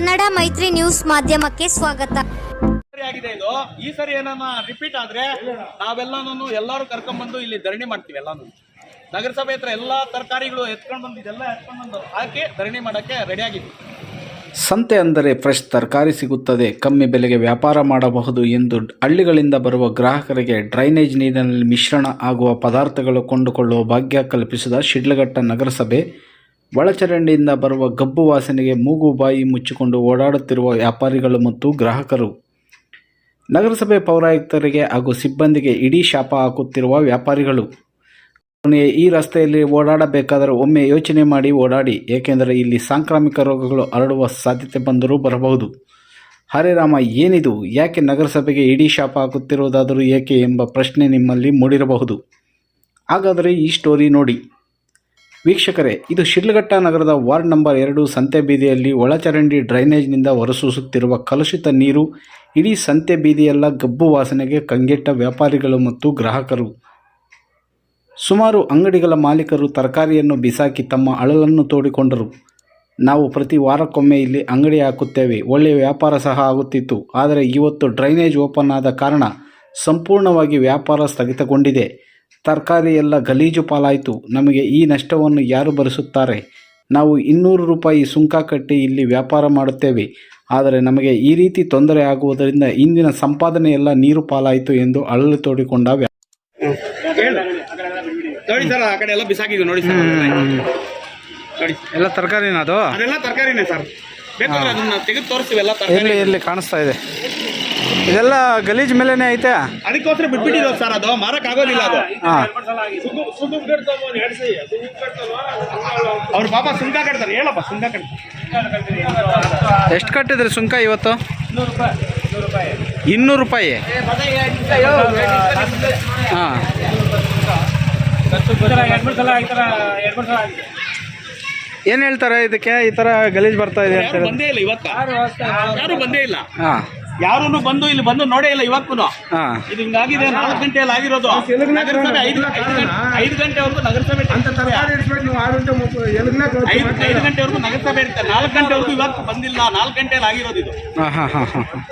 ಕನ್ನಡ ಮೈತ್ರಿ ನ್ಯೂಸ್ ಮಾಧ್ಯಮಕ್ಕೆ ಸ್ವಾಗತ. ಆಗಿದೆ ಇದು. ಈ ಸರಿ ಏನನ್ನ ರಿಪೀಟ್ ಆದ್ರೆ ನಾವೆಲ್ಲಾನು ಎಲ್ಲರೂ ಕರ್ಕೊಂಡ್ಬಂದು ಇಲ್ಲಿ ಧರಣಿ ಮಾಡ್ತೀವಿ ಎಲ್ಲಾನು ನಗರಸಭೆ ಹತ್ರ ಎಲ್ಲಾ ತರಕಾರಿಗಳು ಎತ್ಕೊಂಡು ಬಂದು ಇದೆಲ್ಲ ಎತ್ಕೊಂಡು ಬಂದು ಹಾಕಿ ಧರಣಿ ಮಾಡಕ್ಕೆ ರೆಡಿ ಆಗಿದ್ವಿ. ಸಂತೆ ಅಂದರೆ ಫ್ರೆಶ್ ತರಕಾರಿ ಸಿಗುತ್ತದೆ. ಕಮ್ಮಿ ಬೆಲೆಗೆ ವ್ಯಾಪಾರ ಮಾಡಬಹುದು ಎಂದು ಹಳ್ಳಿಗಳಿಂದ ಬರುವ ಗ್ರಾಹಕರಿಗೆ ಡ್ರೈನೇಜ್ ನೀರಿನಲ್ಲಿ ಮಿಶ್ರಣ ಆಗುವ ಪದಾರ್ಥಗಳು ಕೊಂಡುಕೊಳ್ಳುವ ಭಾಗ್ಯ ಕಲ್ಪಿಸಿದ ಶಿಡ್ಲಘಟ್ಟ ನಗರಸಭೆ ಒಳಚರಂಡಿಯಿಂದ ಬರುವ ಗಬ್ಬು ವಾಸನೆಗೆ ಮೂಗು ಬಾಯಿ ಮುಚ್ಚಿಕೊಂಡು ಓಡಾಡುತ್ತಿರುವ ವ್ಯಾಪಾರಿಗಳು ಮತ್ತು ಗ್ರಾಹಕರು. ನಗರಸಭೆ ಪೌರಾಯುಕ್ತರಿಗೆ ಹಾಗೂ ಸಿಬ್ಬಂದಿಗೆ ಇಡೀ ಶಾಪ ಹಾಕುತ್ತಿರುವ ವ್ಯಾಪಾರಿಗಳು. ಈ ರಸ್ತೆಯಲ್ಲಿ ಓಡಾಡಬೇಕಾದರೆ ಒಮ್ಮೆ ಯೋಚನೆ ಮಾಡಿ ಓಡಾಡಿ, ಏಕೆಂದರೆ ಇಲ್ಲಿ ಸಾಂಕ್ರಾಮಿಕ ರೋಗಗಳು ಹರಡುವ ಸಾಧ್ಯತೆ ಬಂದರೂ ಬರಬಹುದು. ಹರೇ ರಾಮ ಏನಿದು? ಯಾಕೆ ನಗರಸಭೆಗೆ ಇಡೀ ಶಾಪ ಹಾಕುತ್ತಿರುವುದಾದರೂ ಏಕೆ ಎಂಬ ಪ್ರಶ್ನೆ ನಿಮ್ಮಲ್ಲಿ ಮೂಡಿರಬಹುದು? ಹಾಗಾದರೆ ಈ ಸ್ಟೋರಿ ನೋಡಿ. ವೀಕ್ಷಕರೇ, ಇದು ಶಿಡ್ಲಘಟ್ಟ ನಗರದ ವಾರ್ಡ್ ನಂಬರ್ ಎರಡು ಸಂತೆ ಬೀದಿಯಲ್ಲಿ ಒಳಚರಂಡಿ ಡ್ರೈನೇಜ್ನಿಂದ ಹೊರಸೂಸುತ್ತಿರುವ ಕಲುಷಿತ ನೀರು, ಇಡೀ ಸಂತೆ ಬೀದಿಯೆಲ್ಲ ಗಬ್ಬು ವಾಸನೆಗೆ ಕಂಗೆಟ್ಟ ವ್ಯಾಪಾರಿಗಳು ಮತ್ತು ಗ್ರಾಹಕರು. ಸುಮಾರು ಅಂಗಡಿಗಳ ಮಾಲೀಕರು ತರಕಾರಿಯನ್ನು ಬಿಸಾಕಿ ತಮ್ಮ ಅಳಲನ್ನು ತೋಡಿಕೊಂಡರು. ನಾವು ಪ್ರತಿ ವಾರಕ್ಕೊಮ್ಮೆ ಇಲ್ಲಿ ಅಂಗಡಿ ಹಾಕುತ್ತೇವೆ. ಒಳ್ಳೆಯ ವ್ಯಾಪಾರ ಸಹ ಆಗುತ್ತಿತ್ತು. ಆದರೆ ಇವತ್ತು ಡ್ರೈನೇಜ್ ಓಪನ್ ಆದ ಕಾರಣ ಸಂಪೂರ್ಣವಾಗಿ ವ್ಯಾಪಾರ ಸ್ಥಗಿತಗೊಂಡಿದೆ. ತರಕಾರಿ ಎಲ್ಲ ಗಲೀಜು ಪಾಲಾಯಿತು. ನಮಗೆ ಈ ನಷ್ಟವನ್ನು ಯಾರು ಭರಿಸುತ್ತಾರೆ? ನಾವು ಇನ್ನೂರು ರೂಪಾಯಿ ಸುಂಕ ಕಟ್ಟಿ ಇಲ್ಲಿ ವ್ಯಾಪಾರ ಮಾಡುತ್ತೇವೆ. ಆದರೆ ನಮಗೆ ಈ ರೀತಿ ತೊಂದರೆ ಆಗುವುದರಿಂದ ಇಂದಿನ ಸಂಪಾದನೆ ಎಲ್ಲ ನೀರು ಪಾಲಾಯಿತು ಎಂದು ಅಳಲು ತೋಡಿಕೊಂಡ ಎಲ್ಲ ತರಕಾರಿನ ಅದು? ಅದೆಲ್ಲ ತರಕಾರಿನೇ ಸರ್. ಬೇಕಾದ್ರೆ ಅದನ್ನ ತೆಗೆದು ತೋರಿಸ್ತೀವಿ ಎಲ್ಲ ತರಕಾರಿ. ಇರ್ಲಿ ಇರ್ಲಿ ಕಾಣಿಸ್ತಾ ಇದೆ? ಇದೆಲ್ಲ ಗಲೀಜ್ ಮೇಲೇನೆ ಐತೆ? ಅದಕ್ಕೋಸ್ಕರ ಬಿಟ್ಬಿಟ್ಟಿರೋ ಸರ್ ಅದು. ಮಾರಕ್ ಆಗೋದಿಲ್ಲ ಅದು. ಹಾಂ. ಅವ್ರ ಪಾಪ ಸುಂಕ ಕಟ್ತಾರೆ. ಹೇಳಪ್ಪ ಸುಂಕ ಕಟ್ತಾರೆ. ಎಷ್ಟು ಕಟ್ಟಿದ್ರಿ ಸುಂಕ ಇವತ್ತು? ಇನ್ನೂರು ರೂಪಾಯಿ ಹಾಂ. ಏನು ಹೇಳ್ತಾರೆ ಇದಕ್ಕೆ? ಈ ಥರ ಗಲೀಜ್ ಬರ್ತಾ ಇದೆ ಅಂತ ಯಾರು ಬಂದೇ ಇಲ್ಲ ಇವತ್ತ? ಯಾರು ಬಂದೇ ಇಲ್ಲ? ಹಾಂ. ಯಾರು ಬಂದು ಇಲ್ಲಿ ಬಂದು ನೋಡೇ ಇಲ್ಲ ಇವತ್ತು ಹಾಂ. ಇದು ಹಿಂಗಾಗಿದೆ ನಾಲ್ಕು ಗಂಟೆಯಲ್ಲಿ ಆಗಿರೋದು. ನಗರಸಭೆ ಐದು ಐದು ಗಂಟೆವರೆಗೂ ನಗರಸಭೆ ಐದು ಐದು ಗಂಟೆವರೆಗೂ ನಗರಸಭೆ ಇರುತ್ತೆ ನಾಲ್ಕು ಗಂಟೆವರೆಗೂ ಇವತ್ತು ಬಂದಿಲ್ಲ ನಾಲ್ಕು ಗಂಟೆಯಲ್ಲಿ ಆಗಿರೋದು ಇದು. ಹಾಂ ಹಾಂ ಹಾಂ ಹಾಂ.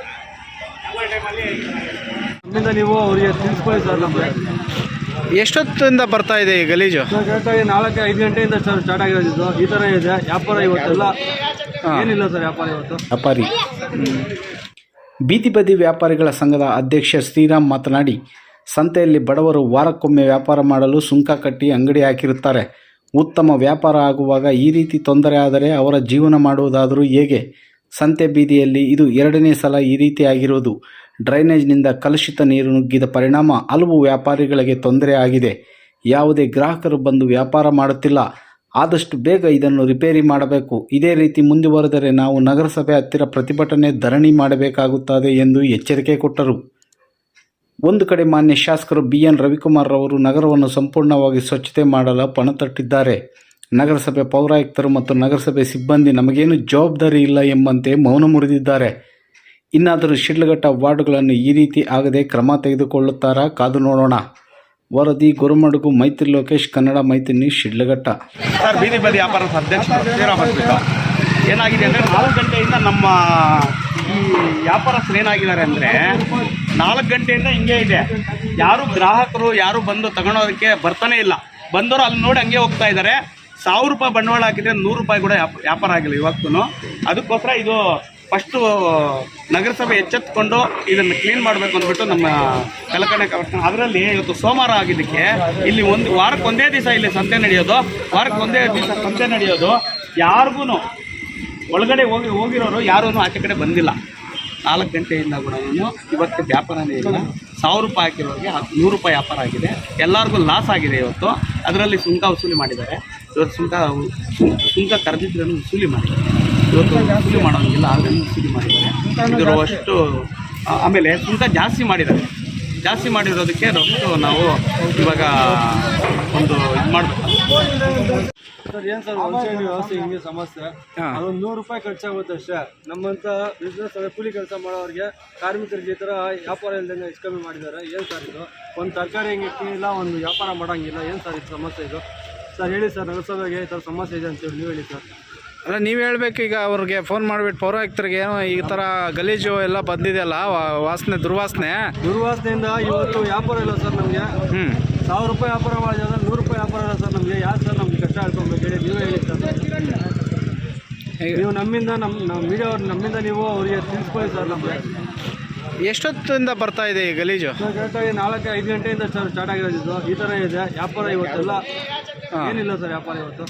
ನಮ್ಮಿಂದ ನೀವು ಅವರಿಗೆ ತಿಳಿಸ್ಕೊಳ್ಳಿ ಸರ್ ನಮಗೆ. ಎಷ್ಟೊತ್ತಿಂದ ಬರ್ತಾ ಇದೆ ಈ ಗಲೀಜು? ಕರೆಕ್ಟಾಗಿ ನಾಲ್ಕು ಐದು ಗಂಟೆಯಿಂದ ಸರ್ ಸ್ಟಾರ್ಟ್ ಆಗಿರೋದಿದ್ದು ಇದು. ಈ ಥರ ಇದೆ ವ್ಯಾಪಾರ ಇವತ್ತೆಲ್ಲ. ಏನಿಲ್ಲ ಸರ್ ವ್ಯಾಪಾರ ಇವತ್ತು. ವ್ಯಾಪಾರಿ. ಬೀದಿ ಬದಿ ವ್ಯಾಪಾರಿಗಳ ಸಂಘದ ಅಧ್ಯಕ್ಷ ಶ್ರೀರಾಮ್ ಮಾತನಾಡಿ, ಸಂತೆಯಲ್ಲಿ ಬಡವರು ವಾರಕ್ಕೊಮ್ಮೆ ವ್ಯಾಪಾರ ಮಾಡಲು ಸುಂಕ ಕಟ್ಟಿ ಅಂಗಡಿ ಹಾಕಿರುತ್ತಾರೆ. ಉತ್ತಮ ವ್ಯಾಪಾರ ಆಗುವಾಗ ಈ ರೀತಿ ತೊಂದರೆ ಆದರೆ ಅವರ ಜೀವನ ಮಾಡುವುದಾದರೂ ಹೇಗೆ? ಸಂತೆ ಬೀದಿಯಲ್ಲಿ ಇದು ಎರಡನೇ ಸಲ ಈ ರೀತಿ ಆಗಿರುವುದು. ಡ್ರೈನೇಜ್ನಿಂದ ಕಲುಷಿತ ನೀರು ನುಗ್ಗಿದ ಪರಿಣಾಮ ಹಲವು ವ್ಯಾಪಾರಿಗಳಿಗೆ ತೊಂದರೆ ಆಗಿದೆ. ಯಾವುದೇ ಗ್ರಾಹಕರು ಬಂದು ವ್ಯಾಪಾರ ಮಾಡುತ್ತಿಲ್ಲ. ಆದಷ್ಟು ಬೇಗ ಇದನ್ನು ರಿಪೇರಿ ಮಾಡಬೇಕು. ಇದೇ ರೀತಿ ಮುಂದುವರೆದರೆ ನಾವು ನಗರಸಭೆ ಹತ್ತಿರ ಪ್ರತಿಭಟನೆ ಧರಣಿ ಮಾಡಬೇಕಾಗುತ್ತದೆ ಎಂದು ಎಚ್ಚರಿಕೆ ಕೊಟ್ಟರು. ಒಂದು ಕಡೆ ಮಾನ್ಯ ಶಾಸಕರು ಬಿ. ಎನ್. ರವಿಕುಮಾರ್ ರವರು ನಗರವನ್ನು ಸಂಪೂರ್ಣವಾಗಿ ಸ್ವಚ್ಛತೆ ಮಾಡಲು ಪಣತಟ್ಟಿದ್ದಾರೆ. ನಗರಸಭೆ ಪೌರಾಯುಕ್ತರು ಮತ್ತು ನಗರಸಭೆ ಸಿಬ್ಬಂದಿ ನಮಗೇನು ಜವಾಬ್ದಾರಿ ಇಲ್ಲ ಎಂಬಂತೆ ಮೌನ ಮುರಿದಿದ್ದಾರೆ. ಇನ್ನಾದರೂ ಶಿಡ್ಲಘಟ್ಟ ವಾರ್ಡ್ಗಳನ್ನು ಈ ರೀತಿ ಆಗದೆ ಕ್ರಮ ತೆಗೆದುಕೊಳ್ಳುತ್ತಾರಾ? ಕಾದು ನೋಡೋಣ. ವರದಿ ಗುರುಮಡುಗು ಮೈತ್ರಿ ಲೋಕೇಶ್, ಕನ್ನಡ ಮೈತ್ರಿ ನ್ಯೂಸ್, ಶಿಡ್ಲಘಟ್ಟ. ಸರ್, ಬೀದಿ ಬದಿ ವ್ಯಾಪಾರ ಅಧ್ಯಕ್ಷ ಏನಾಗಿದೆ ಅಂದರೆ ನಾಲ್ಕು ಗಂಟೆಯಿಂದ ನಮ್ಮ ಈ ವ್ಯಾಪಾರಸ್ಥರು ಏನಾಗಿದ್ದಾರೆ ಅಂದರೆ ನಾಲ್ಕು ಗಂಟೆಯಿಂದ ಹಿಂಗೆ ಇದೆ. ಯಾರು ಗ್ರಾಹಕರು, ಯಾರು ಬಂದು ತಗೊಳೋದಕ್ಕೆ ಬರ್ತಾನೆ ಇಲ್ಲ. ಬಂದವರು ಅಲ್ಲಿ ನೋಡಿ ಹಂಗೆ ಹೋಗ್ತಾ ಇದ್ದಾರೆ. ಸಾವಿರ ರೂಪಾಯಿ ಬಂಡವಾಳ ಹಾಕಿದ್ರೆ ನೂರು ರೂಪಾಯಿ ಕೂಡ ವ್ಯಾಪ- ವ್ಯಾಪಾರ ಆಗಿಲ್ಲ ಇವತ್ತು ಅದಕ್ಕೋಸ್ಕರ ಇದು ಫಸ್ಟು ನಗರಸಭೆ ಎಚ್ಚೆತ್ಕೊಂಡು ಇದನ್ನು ಕ್ಲೀನ್ ಮಾಡಬೇಕು ಅಂದ್ಬಿಟ್ಟು ನಮ್ಮ ಕಲಕಣೆ ಅದರಲ್ಲಿ ಇವತ್ತು ಸೋಮವಾರ ಆಗಿದ್ದಕ್ಕೆ ಇಲ್ಲಿ ಒಂದು ವಾರಕ್ಕೆ ಒಂದೇ ದಿವಸ ಇಲ್ಲಿ ಸಂತೆ ನಡೆಯೋದು, ವಾರಕ್ಕೆ ಒಂದೇ ದಿವಸ ಸಂತೆ ನಡೆಯೋದು. ಯಾರಿಗೂ ಒಳಗಡೆ ಹೋಗಿ ಹೋಗಿರೋರು ಯಾರೂ ಆಚೆ ಕಡೆ ಬಂದಿಲ್ಲ. ನಾಲ್ಕು ಗಂಟೆಯಿಂದ ಕೂಡ ಇವತ್ತು ವ್ಯಾಪಾರನೇ ಇಲ್ಲ ಸಾವಿರ ರೂಪಾಯಿ ಹಾಕಿರೋರಿಗೆ ನೂರು ರೂಪಾಯಿ ವ್ಯಾಪಾರ ಆಗಿದೆ. ಎಲ್ಲರಿಗೂ ಲಾಸ್ ಆಗಿದೆ ಇವತ್ತು. ಅದರಲ್ಲಿ ಸುಂಕ ವಸೂಲಿ ಮಾಡಿದ್ದಾರೆ. ಇವತ್ತು ಸುಂಕ ಸುಂಕ ಕರೆದಿದ್ದರೂ ವಸೂಲಿ ಮಾಡಿದ್ದಾರೆ. ಇವತ್ತು ವಸೂಲಿ ಮಾಡೋಂಗಿಲ್ಲ ಆದರೆ ವಸೂಲಿ ಮಾಡಿದ್ದಾರೆ. ಇದರ ಅಷ್ಟು ಆಮೇಲೆ ಸುಂಕ ಜಾಸ್ತಿ ಮಾಡಿದ್ದಾರೆ. ಜಾಸ್ತಿ ಮಾಡಿರೋದಕ್ಕೆ ರೊಕ್ಕ ನಾವು ಇವಾಗ ಒಂದು ಇದು ಮಾಡಬೇಕು. ಸರ್ ಏನು ಸರ್ ಒಂದು ವ್ಯವಸ್ಥೆ ಹಿಂಗೆ ಸಮಸ್ಯೆ. ಅದೊಂದು ನೂರು ರೂಪಾಯಿ ಖರ್ಚಾಗುತ್ತೆ ಅಷ್ಟೇ. ನಮ್ಮಂಥ ಬಿಸ್ನೆಸ್ ಅಂದರೆ ಕೂಲಿ ಕೆಲಸ ಮಾಡೋರಿಗೆ ಕಾರ್ಮಿಕರಿಗೆ ಈ ಥರ ವ್ಯಾಪಾರ ಇಲ್ಲದೆ ಹೆಚ್ಚು ಕಮ್ಮಿ ಮಾಡಿದ್ದಾರೆ. ಏನು ಸರ್ ಇದು? ಒಂದು ತರಕಾರಿ ಹೆಂಗೆ ಇಲ್ಲ ಒಂದು ವ್ಯಾಪಾರ ಮಾಡೋಂಗಿಲ್ಲ. ಏನು ಸರ್ ಇದು ಸಮಸ್ಯೆ ಇದು? ಸರ್ ಹೇಳಿ ಸರ್ ನಗರಸಭೆಗೆ ಈ ಥರ ಸಮಸ್ಯೆ ಇದೆ ಅಂತೇಳಿ ನೀವು ಹೇಳಿ ಸರ್. ಅಲ್ಲ ನೀವು ಹೇಳ್ಬೇಕು ಈಗ ಅವ್ರಿಗೆ ಫೋನ್ ಮಾಡಿಬಿಟ್ಟು ಪೌರಾಯುಕ್ತರಿಗೆ ಏನೋ ಈ ಥರ ಗಲೀಜು ಎಲ್ಲ ಬಂದಿದೆಯಲ್ಲ ವಾ- ವಾಸನೆ ದುರ್ವಾಸನೆ? ದುರ್ವಾಸನೆಯಿಂದ ಇವತ್ತು ವ್ಯಾಪಾರ ಇಲ್ಲ ಸರ್ ನಮಗೆ. ಹ್ಞೂ ಸಾವಿರ ರೂಪಾಯಿ ವ್ಯಾಪಾರ ಮಾಡಿದ್ರೆ ನೂರು ರೂಪಾಯಿ ವ್ಯಾಪಾರ ಇಲ್ಲ ಸರ್ ನಮಗೆ. ಯಾರು ಸರ್ ನಮ್ಗೆ ಕಷ್ಟ ಆಡ್ಕೊಬೇಕು ಹೇಳಿ ನೀವೇ ಹೇಳಿ ಸರ್. ನೀವು ನಮ್ಮಿಂದ ನಮ್ಮ ನಮ್ಮ ಮೀಡಿಯಾವ್ರು ನಮ್ಮಿಂದ ನೀವು ಅವರಿಗೆ ತಿಳಿಸ್ಕೊಳ್ಳಿ ಸರ್ ನಮಗೆ. ಎಷ್ಟೊತ್ತಿಂದ ಬರ್ತಾ ಇದೆ ಈ ಗಲೀಜು? ಸರ್ ಕರೆಕ್ಟಾಗಿ ನಾಲ್ಕು ಐದು ಗಂಟೆಯಿಂದ ಸರ್ ಸ್ಟಾರ್ಟ್ ಆಗಿರೋದು ಇದು. ಈ ಥರ ಇದೆ. ವ್ಯಾಪಾರ ಇವತ್ತೆಲ್ಲ ಏನಿಲ್ಲ ಸರ್ ವ್ಯಾಪಾರ ಇವತ್ತು.